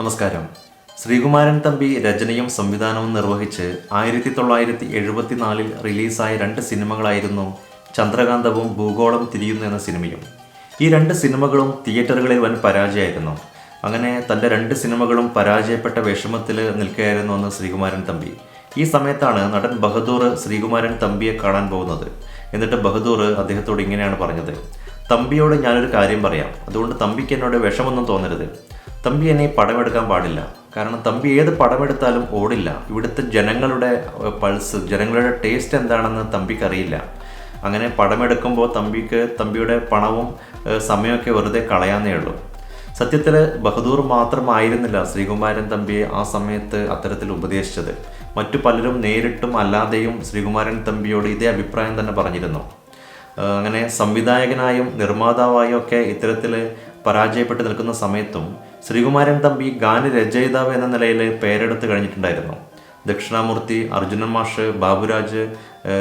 നമസ്കാരം. ശ്രീകുമാരൻ തമ്പി രചനയും സംവിധാനവും നിർവഹിച്ച് ആയിരത്തി തൊള്ളായിരത്തി എഴുപത്തിനാലിൽ റിലീസായ രണ്ട് സിനിമകളായിരുന്നു ചന്ദ്രകാന്തവും ഭൂഗോളം തിരിയുന്നു എന്ന സിനിമയും. ഈ രണ്ട് സിനിമകളും തിയേറ്ററുകളിൽ വൻ പരാജയമായിരുന്നു. അങ്ങനെ തന്റെ രണ്ട് സിനിമകളും പരാജയപ്പെട്ട വിഷമത്തിൽ നിൽക്കുകയായിരുന്നു അന്ന് ശ്രീകുമാരൻ തമ്പി. ഈ സമയത്താണ് നടൻ ബഹദൂർ ശ്രീകുമാരൻ തമ്പിയെ കാണാൻ പോകുന്നത്. എന്നിട്ട് ബഹദൂർ അദ്ദേഹത്തോട് ഇങ്ങനെയാണ് പറഞ്ഞത്. തമ്പിയോട് ഞാനൊരു കാര്യം പറയാം. അതുകൊണ്ട് തമ്പിക്ക് എന്നോട് വിഷമൊന്നും തോന്നരുത്. തമ്പി ഈ പടമെടുക്കാൻ പാടില്ല. കാരണം തമ്പി ഏത് പടമെടുത്താലും ഓടില്ല. ഇവിടുത്തെ ജനങ്ങളുടെ പൾസ് ജനങ്ങളുടെ ടേസ്റ്റ് എന്താണെന്ന് തമ്പിക്ക് അറിയില്ല അങ്ങനെ പടമെടുക്കുമ്പോൾ തമ്പിക്ക് തമ്പിയുടെ പണവും സമയമൊക്കെ വെറുതെ കളയാന്നേ ഉള്ളൂ. സത്യത്തിൽ ബഹദൂർ മാത്രമായിരുന്നില്ല ശ്രീകുമാരൻ തമ്പിയെ ആ സമയത്ത് അത്തരത്തിൽ ഉപദേശിച്ചത്. മറ്റു പലരും നേരിട്ടും അല്ലാതെയും ശ്രീകുമാരൻ തമ്പിയോട് ഇതേ അഭിപ്രായം തന്നെ പറഞ്ഞിരുന്നു. അങ്ങനെ സംവിധായകനായും നിർമ്മാതാവായും ഒക്കെ ഇത്തരത്തിൽ പരാജയപ്പെട്ട് നിൽക്കുന്ന സമയത്തും ശ്രീകുമാരൻ തമ്പി ഗാനരചയിതാവ് എന്ന നിലയിൽ പേരെടുത്ത് കഴിഞ്ഞിട്ടുണ്ടായിരുന്നു. ദക്ഷിണാമൂർത്തി അർജുനൻ മാഷ് ബാബുരാജ്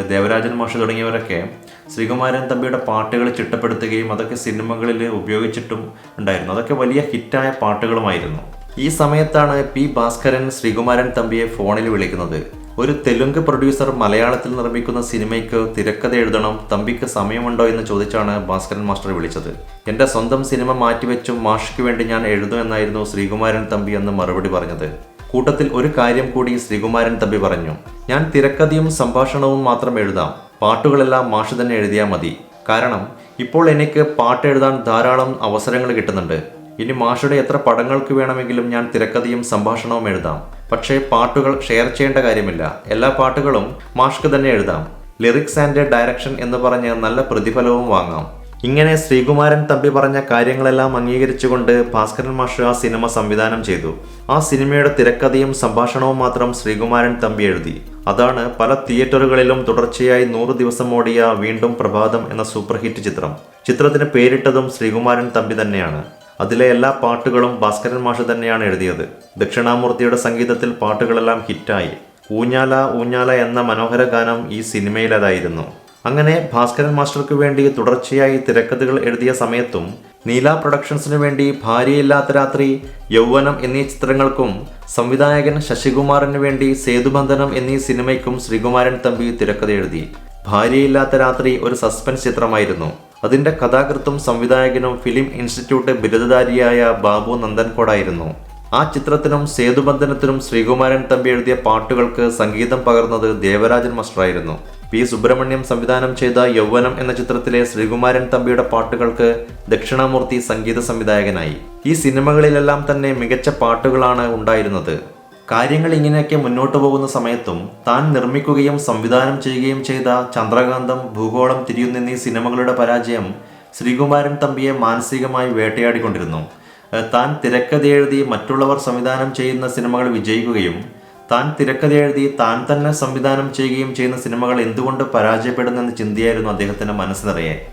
ദേവരാജൻ മാഷ് തുടങ്ങിയവരൊക്കെ ശ്രീകുമാരൻ തമ്പിയുടെ പാട്ടുകൾ ചിട്ടപ്പെടുത്തുകയും അതൊക്കെ സിനിമകളിൽ ഉപയോഗിച്ചിട്ടും ഉണ്ടായിരുന്നു. അതൊക്കെ വലിയ ഹിറ്റായ പാട്ടുകളുമായിരുന്നു. ഈ സമയത്താണ് പി ഭാസ്കരൻ ശ്രീകുമാരൻ തമ്പിയെ ഫോണിൽ വിളിക്കുന്നത്. ഒരു തെലുങ്ക് പ്രൊഡ്യൂസർ മലയാളത്തിൽ നിർമ്മിക്കുന്ന സിനിമയ്ക്ക് തിരക്കഥ എഴുതണം തമ്പിക്ക് സമയമുണ്ടോ എന്ന് ചോദിച്ചാണ് ഭാസ്കരൻ മാസ്റ്റർ വിളിച്ചത്. എന്റെ സ്വന്തം സിനിമ മാറ്റിവെച്ചും മാഷിക്ക് വേണ്ടി ഞാൻ എഴുതുമെന്നായിരുന്നു ശ്രീകുമാരൻ തമ്പി എന്ന് മറുപടി പറഞ്ഞത്. കൂട്ടത്തിൽ ഒരു കാര്യം കൂടി ശ്രീകുമാരൻ തമ്പി പറഞ്ഞു. ഞാൻ തിരക്കഥയും സംഭാഷണവും മാത്രം എഴുതാം. പാട്ടുകളെല്ലാം മാഷ് തന്നെ എഴുതിയാൽ മതി. കാരണം ഇപ്പോൾ എനിക്ക് പാട്ട് എഴുതാൻ ധാരാളം അവസരങ്ങൾ കിട്ടുന്നുണ്ട്. ഇനി മാഷയുടെ എത്ര പടങ്ങൾക്ക് വേണമെങ്കിലും ഞാൻ തിരക്കഥയും സംഭാഷണവും എഴുതാം. പക്ഷേ പാട്ടുകൾ ഷെയർ ചെയ്യേണ്ട കാര്യമില്ല. എല്ലാ പാട്ടുകളും മാഷ്ക്ക് തന്നെ എഴുതാം. ലിറിക്സ് ആൻഡ് ഡയറക്ഷൻ എന്ന് പറഞ്ഞ് നല്ല പ്രതിഫലവും വാങ്ങാം. ഇങ്ങനെ ശ്രീകുമാരൻ തമ്പി പറഞ്ഞ കാര്യങ്ങളെല്ലാം അംഗീകരിച്ചുകൊണ്ട് ഭാസ്കരൻ മാഷ് ആ സിനിമ സംവിധാനം ചെയ്തു. ആ സിനിമയുടെ തിരക്കഥയും സംഭാഷണവും മാത്രം ശ്രീകുമാരൻ തമ്പി എഴുതി. അതാണ് പല തിയേറ്ററുകളിലും തുടർച്ചയായി നൂറ് ദിവസം ഓടിയ വീണ്ടും പ്രഭാതം എന്ന സൂപ്പർ ഹിറ്റ് ചിത്രം. ചിത്രത്തിന് പേരിട്ടതും ശ്രീകുമാരൻ തമ്പി തന്നെയാണ്. അതിലെ എല്ലാ പാട്ടുകളും ഭാസ്കരൻ മാഷ് തന്നെയാണ് എഴുതിയത്. ദക്ഷിണാമൂർത്തിയുടെ സംഗീതത്തിൽ പാട്ടുകളെല്ലാം ഹിറ്റായി. ഊഞ്ഞാല ഊഞ്ഞാല എന്ന മനോഹര ഗാനം ഈ സിനിമയിലേതായിരുന്നു. അങ്ങനെ ഭാസ്കരൻ മാസ്റ്റർക്ക് വേണ്ടി തുടർച്ചയായി തിരക്കഥകൾ എഴുതിയ സമയത്തും നീല പ്രൊഡക്ഷൻസിനു വേണ്ടി ഭാര്യയില്ലാത്ത രാത്രി യൗവനം എന്നീ ചിത്രങ്ങൾക്കും സംവിധായകൻ ശശികുമാറിന് വേണ്ടി സേതുബന്ധനം എന്നീ സിനിമയ്ക്കും ശ്രീകുമാരൻ തമ്പി തിരക്കഥ എഴുതി. ഭാര്യയില്ലാത്ത രാത്രി ഒരു സസ്പെൻസ് ചിത്രമായിരുന്നു. അതിന്റെ കഥാകൃത്തും സംവിധായകനും ഫിലിം ഇൻസ്റ്റിറ്റ്യൂട്ട് ബിരുദധാരിയായ ബാബു നന്ദൻകോടായിരുന്നു. ആ ചിത്രത്തിനും സേതുബന്ധനത്തിനും ശ്രീകുമാരൻ തമ്പി എഴുതിയ പാട്ടുകൾക്ക് സംഗീതം പകർന്നത് ദേവരാജൻ മാസ്റ്ററായിരുന്നു. പി. സുബ്രഹ്മണ്യം സംവിധാനം ചെയ്ത യൗവനം എന്ന ചിത്രത്തിലെ ശ്രീകുമാരൻ തമ്പിയുടെ പാട്ടുകൾക്ക് ദക്ഷിണാമൂർത്തി സംഗീത സംവിധായകനായി. ഈ സിനിമകളിലെല്ലാം തന്നെ മികച്ച പാട്ടുകളാണ് ഉണ്ടായിരുന്നത്. കാര്യങ്ങൾ ഇങ്ങനെയൊക്കെ മുന്നോട്ടു പോകുന്ന സമയത്തും താൻ നിർമ്മിക്കുകയും സംവിധാനം ചെയ്യുകയും ചെയ്ത ചന്ദ്രകാന്തം ഭൂഗോളം തിരിയുന്ന എന്നീ സിനിമകളുടെ പരാജയം ശ്രീകുമാരൻ തമ്പിയെ മാനസികമായി വേട്ടയാടിക്കൊണ്ടിരുന്നു. താൻ തിരക്കഥ എഴുതി മറ്റുള്ളവർ സംവിധാനം ചെയ്യുന്ന സിനിമകൾ വിജയിക്കുകയും താൻ തിരക്കഥ എഴുതി താൻ തന്നെ സംവിധാനം ചെയ്യുകയും ചെയ്യുന്ന സിനിമകൾ എന്തുകൊണ്ട് പരാജയപ്പെടുന്നെന്ന ചിന്തയായിരുന്നു അദ്ദേഹത്തിന്റെ മനസ്സ് നിറയെ.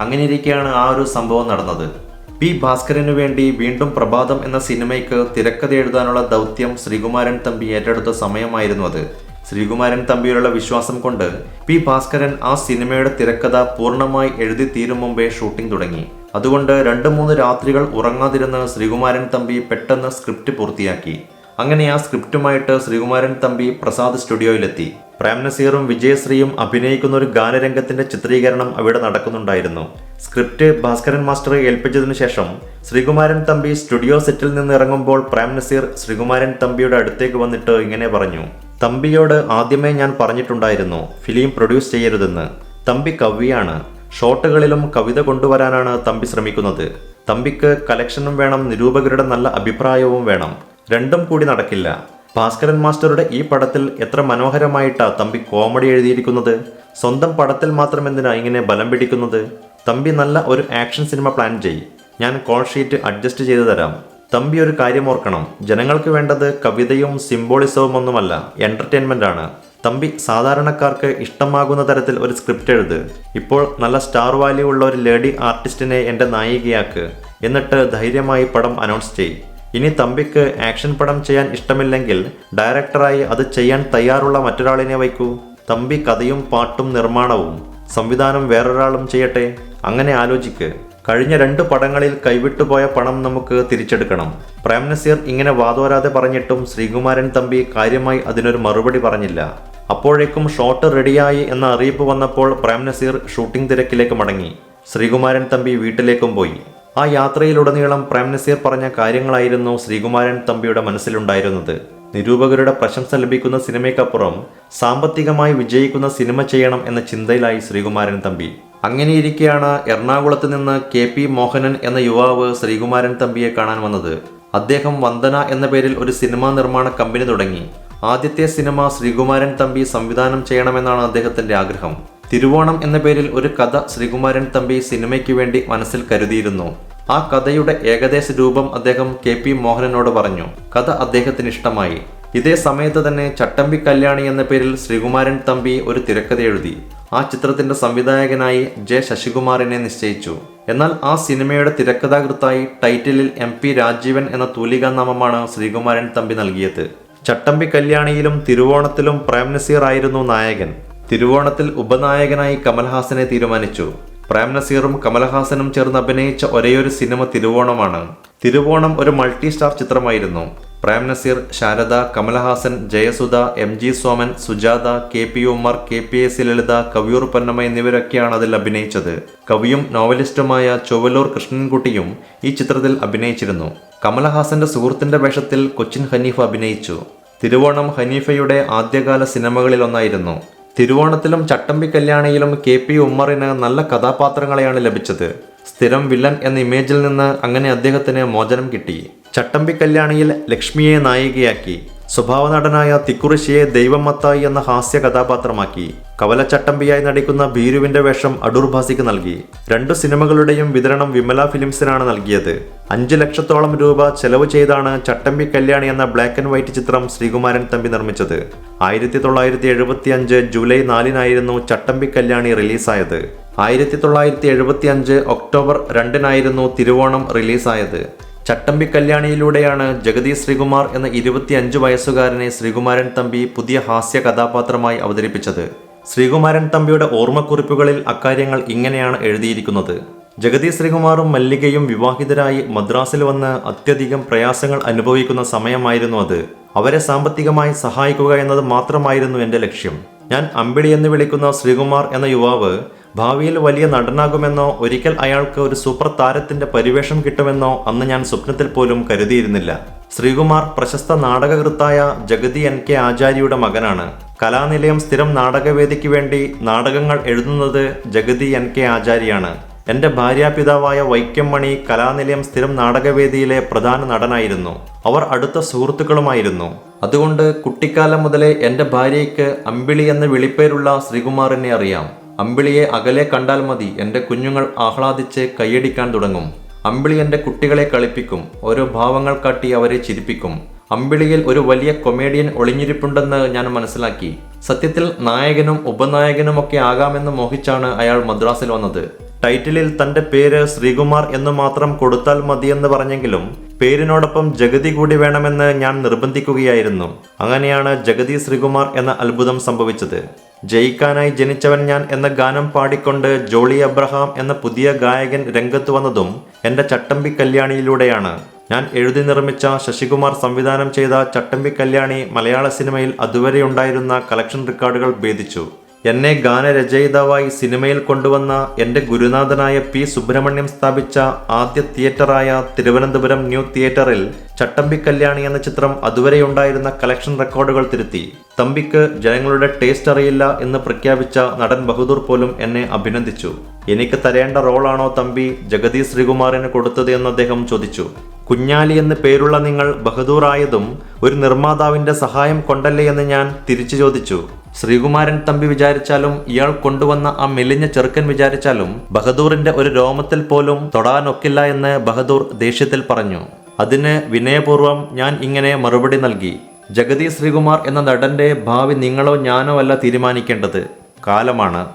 അങ്ങനെയിരിക്കെയാണ് ആ ഒരു സംഭവം നടന്നത്. പി ഭാസ്കരനു വേണ്ടി വീണ്ടും പ്രഭാതം എന്ന സിനിമയ്ക്ക് തിരക്കഥ എഴുതാനുള്ള ദൗത്യം ശ്രീകുമാരൻ തമ്പി ഏറ്റെടുത്ത സമയമായിരുന്നു അത്. ശ്രീകുമാരൻ തമ്പിയിലുള്ള വിശ്വാസം കൊണ്ട് പി ഭാസ്കരൻ ആ സിനിമയുടെ തിരക്കഥ പൂർണമായി എഴുതി തീരും മുമ്പേ ഷൂട്ടിംഗ് തുടങ്ങി. അതുകൊണ്ട് രണ്ട് മൂന്ന് രാത്രികൾ ഉറങ്ങാതിരുന്ന് ശ്രീകുമാരൻ തമ്പി പെട്ടെന്ന് സ്ക്രിപ്റ്റ് പൂർത്തിയാക്കി. അങ്ങനെ ആ സ്ക്രിപ്റ്റുമായിട്ട് ശ്രീകുമാരൻ തമ്പി പ്രസാദ് സ്റ്റുഡിയോയിലെത്തി. പ്രേം നസീറും വിജയശ്രീയും അഭിനയിക്കുന്ന ഒരു ഗാനരംഗത്തിന്റെ ചിത്രീകരണം അവിടെ നടക്കുന്നുണ്ടായിരുന്നു. സ്ക്രിപ്റ്റ് ഭാസ്കരൻ മാസ്റ്റർ ഏൽപ്പിച്ചതിനു ശേഷം ശ്രീകുമാരൻ തമ്പി സ്റ്റുഡിയോ സെറ്റിൽ നിന്ന് ഇറങ്ങുമ്പോൾ പ്രേം നസീർ ശ്രീകുമാരൻ തമ്പിയുടെ അടുത്തേക്ക് വന്നിട്ട് ഇങ്ങനെ പറഞ്ഞു തമ്പിയോട് ആദ്യമേ ഞാൻ പറഞ്ഞിട്ടുണ്ടായിരുന്നു ഫിലിം പ്രൊഡ്യൂസ് ചെയ്യരുതെന്ന്. തമ്പി കവിയാണ്. ഷോട്ടുകളിലും കവിത കൊണ്ടുവരാനാണ് തമ്പി ശ്രമിക്കുന്നത്. തമ്പിക്ക് കലക്ഷനും വേണം നിരൂപകരുടെ നല്ല അഭിപ്രായവും വേണം. രണ്ടും കൂടി നടക്കില്ല. ഭാസ്കരൻ മാസ്റ്ററുടെ ഈ പടത്തിൽ എത്ര മനോഹരമായിട്ടാ തമ്പി കോമഡി എഴുതിയിരിക്കുന്നത്. സ്വന്തം പടത്തിൽ മാത്രം എന്തിനാ ഇങ്ങനെ ബലം പിടിക്കുന്നത്? തമ്പി നല്ല ഒരു ആക്ഷൻ സിനിമ പ്ലാൻ ചെയ് ഞാൻ കോൾ ഷീറ്റ് അഡ്ജസ്റ്റ് ചെയ്തു തരാം. തമ്പി ഒരു കാര്യം ഓർക്കണം. ജനങ്ങൾക്ക് വേണ്ടത് കവിതയും സിംബോളിസവും ഒന്നുമല്ല എന്റർടൈൻമെന്റ് ആണ്. തമ്പി സാധാരണക്കാർക്ക് ഇഷ്ടമാകുന്ന തരത്തിൽ ഒരു സ്ക്രിപ്റ്റ് എഴുത്. ഇപ്പോൾ നല്ല സ്റ്റാർ വാല്യൂ ഉള്ള ഒരു ലേഡി ആർട്ടിസ്റ്റിനെ എന്റെ നായികയാക്ക്. എന്നിട്ട് ധൈര്യമായി പടം അനൗൺസ് ചെയ് ഇനി തമ്പിക്ക് ആക്ഷൻ പടം ചെയ്യാൻ ഇഷ്ടമില്ലെങ്കിൽ ഡയറക്ടറായി അത് ചെയ്യാൻ തയ്യാറുള്ള മറ്റൊരാളിനെ വയ്ക്കൂ. തമ്പി കഥയും പാട്ടും നിർമ്മാണവും. സംവിധാനം വേറൊരാളും ചെയ്യട്ടെ? അങ്ങനെ ആലോചിക്ക്. കഴിഞ്ഞ രണ്ട് പടങ്ങളിൽ കൈവിട്ടുപോയ പണം നമുക്ക് തിരിച്ചെടുക്കണം. പ്രേം നസീർ ഇങ്ങനെ വാതോരാതെ പറഞ്ഞിട്ടും ശ്രീകുമാരൻ തമ്പി കാര്യമായി അതിനൊരു മറുപടി പറഞ്ഞില്ല. അപ്പോഴേക്കും ഷോട്ട് റെഡിയായി എന്ന അറിയിപ്പ് വന്നപ്പോൾ പ്രേം നസീർ ഷൂട്ടിംഗ് തിരക്കിലേക്ക് മടങ്ങി. ശ്രീകുമാരൻ തമ്പി വീട്ടിലേക്കും പോയി. ആ യാത്രയിലുടനീളം പ്രേം നസീർ പറഞ്ഞ കാര്യങ്ങളായിരുന്നു ശ്രീകുമാരൻ തമ്പിയുടെ മനസ്സിലുണ്ടായിരുന്നത്. നിരൂപകരുടെ പ്രശംസ ലഭിക്കുന്ന സിനിമയ്ക്കപ്പുറം സാമ്പത്തികമായി വിജയിക്കുന്ന സിനിമ ചെയ്യണം എന്ന ചിന്തയിലായി ശ്രീകുമാരൻ തമ്പി. അങ്ങനെയിരിക്കെയാണ് എറണാകുളത്ത് നിന്ന് കെ പി മോഹനൻ എന്ന യുവാവ് ശ്രീകുമാരൻ തമ്പിയെ കാണാൻ വന്നത്. അദ്ദേഹം വന്ദന എന്ന പേരിൽ ഒരു സിനിമാ നിർമ്മാണ കമ്പനി തുടങ്ങി. ആദ്യത്തെ സിനിമ ശ്രീകുമാരൻ തമ്പി സംവിധാനം ചെയ്യണമെന്നാണ് അദ്ദേഹത്തിന്റെ ആഗ്രഹം. തിരുവോണം എന്ന പേരിൽ ഒരു കഥ ശ്രീകുമാരൻ തമ്പി സിനിമയ്ക്ക് വേണ്ടി മനസ്സിൽ കരുതിയിരുന്നു. ആ കഥയുടെ ഏകദേശ രൂപം അദ്ദേഹം കെ പി മോഹനനോട് പറഞ്ഞു. കഥ അദ്ദേഹത്തിന് ഇഷ്ടമായി. ഇതേ സമയത്ത് തന്നെ ചട്ടമ്പി കല്യാണി എന്ന പേരിൽ ശ്രീകുമാരൻ തമ്പി ഒരു തിരക്കഥ എഴുതി ആ ചിത്രത്തിന്റെ സംവിധായകനായി ജെ ശശികുമാറിനെ നിശ്ചയിച്ചു. എന്നാൽ ആ സിനിമയുടെ തിരക്കഥാകൃത്തായി ടൈറ്റിലിൽ എം പി രാജീവൻ എന്ന തൂലികാനാമമാണ് ശ്രീകുമാരൻ തമ്പി നൽകിയത്. ചട്ടമ്പി കല്യാണിയിലും തിരുവോണത്തിലും പ്രേം നസീർ ആയിരുന്നു നായകൻ. തിരുവോണത്തിൽ ഉപനായകനായി കമൽഹാസനെ തീരുമാനിച്ചു. പ്രേം നസീറും കമൽഹാസനും ചേർന്ന് അഭിനയിച്ച ഒരേയൊരു സിനിമ തിരുവോണമാണ്. തിരുവോണം ഒരു മൾട്ടി സ്റ്റാർ ചിത്രമായിരുന്നു. Prem Nazir Sharada Kamal Haasan Jayasudha M G Soman Sujatha K P Ummer K P S Lalitha Kaviyoor Ponnamma എന്നിവരൊക്കെയാണ് അതിൽ അഭിനയിച്ചത്. കവിയും നോവലിസ്റ്റുമായ ചൊവ്വലൂർ കൃഷ്ണൻകുട്ടിയും ഈ ചിത്രത്തിൽ അഭിനയിച്ചിരുന്നു. കമലഹാസന്റെ സുഹൃത്തിന്റെ വേഷത്തിൽ കൊച്ചിൻ ഹനീഫ അഭിനയിച്ചു. തിരുവോണം ഹനീഫയുടെ ആദ്യകാല സിനിമകളിലൊന്നായിരുന്നു തിരുവോണത്തിലും ചട്ടമ്പി കല്യാണിയിലും കെ പി ഉമ്മറിന് നല്ല കഥാപാത്രങ്ങളെയാണ് ലഭിച്ചത്. സ്ഥിരം വില്ലൻ എന്ന ഇമേജിൽ നിന്ന് അങ്ങനെ അദ്ദേഹത്തിന് മോചനം കിട്ടി. ചട്ടമ്പി കല്യാണിയിൽ ലക്ഷ്മിയെ നായികയാക്കി. സ്വഭാവ നടനായ തിക്കുറിശിയെ ദൈവമത്തായി എന്ന ഹാസ്യ കഥാപാത്രമാക്കി. കവലച്ചട്ടമ്പിയായി നടിക്കുന്ന ഭീരുവിന്റെ വേഷം അടൂർ ഭാസിക്ക് നൽകി. രണ്ടു സിനിമകളുടെയും വിതരണം വിമല ഫിലിംസിനാണ് നൽകിയത്. അഞ്ചു ലക്ഷത്തോളം രൂപ ചെലവ് ചെയ്താണ് ചട്ടമ്പി കല്യാണി എന്ന ബ്ലാക്ക് ആൻഡ് വൈറ്റ് ചിത്രം ശ്രീകുമാരൻ തമ്പി നിർമ്മിച്ചത്. ആയിരത്തി തൊള്ളായിരത്തി എഴുപത്തി അഞ്ച് ജൂലൈ നാലിനായിരുന്നു ചട്ടമ്പി കല്യാണി റിലീസായത്. ആയിരത്തി തൊള്ളായിരത്തി എഴുപത്തി അഞ്ച് ഒക്ടോബർ രണ്ടിനായിരുന്നു തിരുവോണം റിലീസായത്. ചട്ടമ്പി കല്യാണിയിലൂടെയാണ് ജഗതി ശ്രീകുമാർ എന്ന ഇരുപത്തിയഞ്ച് വയസ്സുകാരനെ ശ്രീകുമാരൻ തമ്പി പുതിയ ഹാസ്യ കഥാപാത്രമായി അവതരിപ്പിച്ചത്. ശ്രീകുമാരൻ തമ്പിയുടെ ഓർമ്മക്കുറിപ്പുകളിൽ അക്കാര്യങ്ങൾ ഇങ്ങനെയാണ് എഴുതിയിരിക്കുന്നത്. ജഗതി ശ്രീകുമാറും മല്ലികയും വിവാഹിതരായി മദ്രാസിൽ വന്ന് അത്യധികം പ്രയാസങ്ങൾ അനുഭവിക്കുന്ന സമയമായിരുന്നു അത്. അവരെ സാമ്പത്തികമായി സഹായിക്കുക എന്നത് മാത്രമായിരുന്നു എന്റെ ലക്ഷ്യം. ഞാൻ അമ്പിളി എന്ന് വിളിക്കുന്ന ശ്രീകുമാർ എന്ന യുവാവ് ഭാവിയിൽ വലിയ നടനാകുമെന്നോ ഒരിക്കൽ അയാൾക്ക് ഒരു സൂപ്പർ താരത്തിന്റെ പരിവേഷം കിട്ടുമെന്നോ അന്ന് ഞാൻ സ്വപ്നത്തിൽ പോലും കരുതിയിരുന്നില്ല. ശ്രീകുമാർ പ്രശസ്ത നാടകകൃത്തായ ജഗതി എൻ കെ ആചാര്യയുടെ മകനാണ്. കലാനിലയം സ്ഥിരം നാടകവേദിക്ക് വേണ്ടി നാടകങ്ങൾ എഴുതുന്നത് ജഗതി എൻ കെ ആചാര്യാണ്. എന്റെ ഭാര്യാപിതാവായ വൈക്കം മണി കലാനിലയം സ്ഥിരം നാടകവേദിയിലെ പ്രധാന നടനായിരുന്നു. അവർ അടുത്ത സുഹൃത്തുക്കളുമായിരുന്നു. അതുകൊണ്ട് കുട്ടിക്കാലം മുതലേ എന്റെ ഭാര്യയ്ക്ക് അമ്പിളി എന്ന വിളിപ്പേരുള്ള ശ്രീകുമാറിനെ അറിയാം. അമ്പിളിയെ അകലെ കണ്ടാൽ മതി. എന്റെ കുഞ്ഞുങ്ങൾ ആഹ്ലാദിച്ച് കൈയടിക്കാൻ തുടങ്ങും. അമ്പിളി എന്റെ കുട്ടികളെ കളിപ്പിക്കും. ഓരോ ഭാവങ്ങൾ കാട്ടി അവരെ ചിരിപ്പിക്കും. അമ്പിളിയിൽ ഒരു വലിയ കൊമേഡിയൻ ഒളിഞ്ഞിരിപ്പുണ്ടെന്ന് ഞാൻ മനസ്സിലാക്കി. സത്യത്തിൽ നായകനും ഉപനായകനുമൊക്കെ ആകാമെന്ന് മോഹിച്ചാണ് അയാൾ മദ്രാസിൽ വന്നത്. ടൈറ്റിലിൽ തന്റെ പേര് ശ്രീകുമാർ എന്ന് മാത്രം കൊടുത്താൽ മതിയെന്ന് പറഞ്ഞെങ്കിലും പേരിനോടൊപ്പം ജഗതി കൂടി വേണമെന്ന് ഞാൻ നിർബന്ധിക്കുകയായിരുന്നു. അങ്ങനെയാണ് ജഗതി ശ്രീകുമാർ എന്ന അത്ഭുതം സംഭവിച്ചത്. ജയിക്കാനായി ജനിച്ചവൻ ഞാൻ എന്ന ഗാനം പാടിക്കൊണ്ട് ജോളി അബ്രഹാം എന്ന പുതിയ ഗായകൻ രംഗത്ത് വന്നതും എന്റെ ചട്ടമ്പി കല്യാണിയിലൂടെയാണ്. ഞാൻ എഴുതി നിർമ്മിച്ച ശശികുമാർ സംവിധാനം ചെയ്ത ചട്ടമ്പി കല്യാണി മലയാള സിനിമയിൽ അതുവരെ ഉണ്ടായിരുന്ന കളക്ഷൻ റെക്കോർഡുകൾ ഭേദിച്ചു. എന്നെ ഗാനരചയിതാവായി സിനിമയിൽ കൊണ്ടുവന്ന എന്റെ ഗുരുനാഥനായ പി സുബ്രഹ്മണ്യം സ്ഥാപിച്ച ആദ്യ തിയേറ്ററായ തിരുവനന്തപുരം ന്യൂ തിയേറ്ററിൽ ചട്ടമ്പി കല്യാണി എന്ന ചിത്രം അതുവരെ ഉണ്ടായിരുന്ന കളക്ഷൻ റെക്കോർഡുകൾ തിരുത്തി. തമ്പിക്ക് ജനങ്ങളുടെ ടേസ്റ്റ് അറിയില്ല എന്ന് പ്രഖ്യാപിച്ച നടൻ ബഹദൂർ പോലും എന്നെ അഭിനന്ദിച്ചു. എനിക്ക് തരേണ്ട റോളാണോ തമ്പി ജഗതി ശ്രീകുമാറിന് കൊടുത്തത് എന്ന് അദ്ദേഹം ചോദിച്ചു. കുഞ്ഞാലി എന്ന് പേരുള്ള നിങ്ങൾ ബഹദൂർ ആയതും ഒരു നിർമ്മാതാവിന്റെ സഹായം കൊണ്ടല്ലേ എന്ന് ഞാൻ തിരിച്ചു ചോദിച്ചു. ശ്രീകുമാരൻ തമ്പി വിചാരിച്ചാലും ഇയാൾ കൊണ്ടുവന്ന ആ മെലിഞ്ഞ ചെറുക്കൻ വിചാരിച്ചാലും ബഹദൂറിന്റെ ഒരു രോമത്തിൽ പോലും തൊടാനൊക്കില്ല എന്ന് ബഹദൂർ ദേഷ്യത്തിൽ പറഞ്ഞു. അതിന് വിനയപൂർവം ഞാൻ ഇങ്ങനെ മറുപടി നൽകി. ജഗതി ശ്രീകുമാർ എന്ന നടന്റെ ഭാവി നിങ്ങളോ ഞാനോ അല്ല തീരുമാനിക്കേണ്ടത്. കാലമാണ്.